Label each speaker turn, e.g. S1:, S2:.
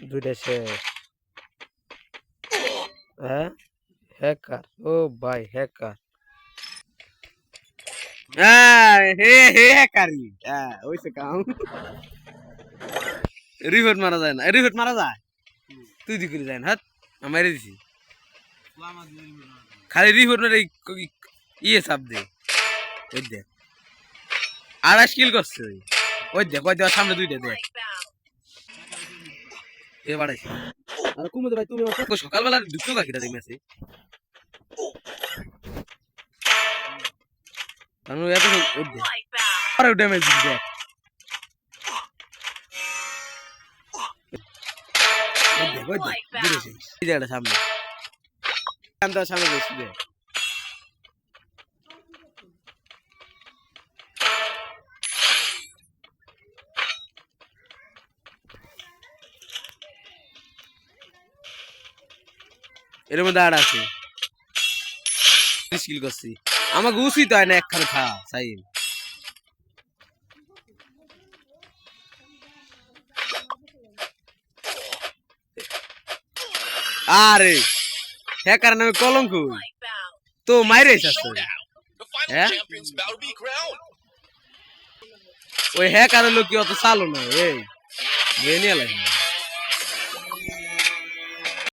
S1: দুইটা শেষ হ্যাঁ? হ্যাকার ও ভাই হ্যাকার
S2: হ্যাঁ হে হে হ্যাঁ মারা যায় না। মারা যায়? তুই দি যায় দিছি। খালি রিভোট মারে ইয়ে চাপ দে। ওই দেখ কিল করছে। ওই দেখ সামনে দুইটা দেখ এ বাড়াইছে আর কুমুদ ভাই তুমি সকালবেলা দুটো কাকিটা দেখে আছে আমি এত দেখ। আরে ড্যামেজ জায়গাটা সামনে। সামনে এর মধ্যে আর আছে। স্কিল করছি। আমাকে উচিত হয় না একখানে খা সাইন আরে হ্যাঁ কারণ আমি কলঙ্ক। তো মাইরে হ্যাঁ? ওই হ্যাঁ কারণ লোক কি অত চালো না এই। নিয়ে লাগে